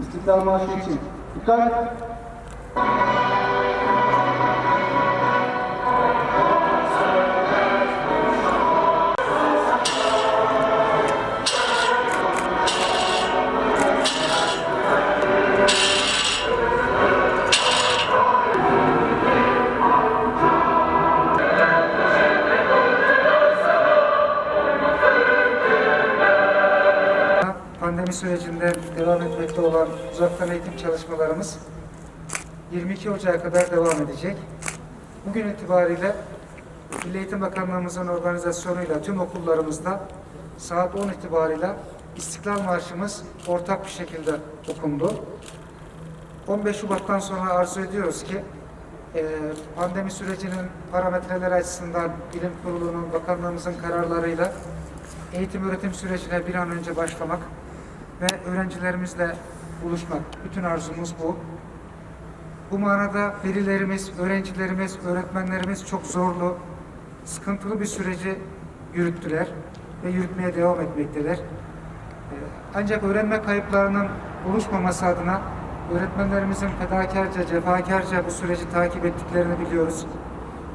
İstiklal Marşı için. Dikkat! Pandemi sürecinde devam etmekte olan uzaktan eğitim çalışmalarımız 22 Ocak'a kadar devam edecek. Bugün itibariyle Milli Eğitim Bakanlığımızın organizasyonuyla tüm okullarımızda saat 10 itibariyle İstiklal Marşımız ortak bir şekilde okundu. 15 Şubat'tan sonra arzu ediyoruz ki e, pandemi sürecinin parametreleri açısından bilim kurulunun, bakanlığımızın kararlarıyla eğitim öğretim sürecine bir an önce başlamak ve öğrencilerimizle buluşmak. Bütün arzumuz bu. Bu manada velilerimiz, öğrencilerimiz, öğretmenlerimiz çok zorlu, sıkıntılı bir süreci yürüttüler ve yürütmeye devam etmekteler. Ee, Ancak öğrenme kayıplarının oluşmaması adına öğretmenlerimizin fedakarca, cefakarca bu süreci takip ettiklerini biliyoruz.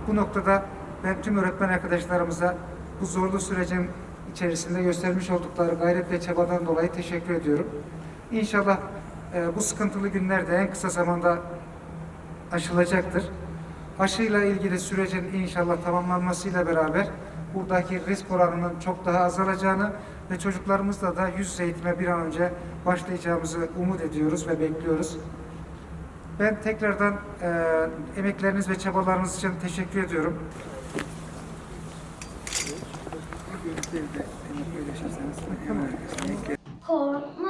Bu noktada ben tüm öğretmen arkadaşlarımıza bu zorlu sürecin içerisinde göstermiş oldukları gayret ve çabadan dolayı teşekkür ediyorum. İnşallah e, bu sıkıntılı günlerde en kısa zamanda aşılacaktır. Aşıyla ilgili sürecin inşallah tamamlanmasıyla beraber buradaki risk oranının çok daha azalacağını ve çocuklarımızla da yüz yüze eğitime bir an önce başlayacağımızı umut ediyoruz ve bekliyoruz. Ben tekrardan e, emekleriniz ve çabalarınız için teşekkür ediyorum. Korkma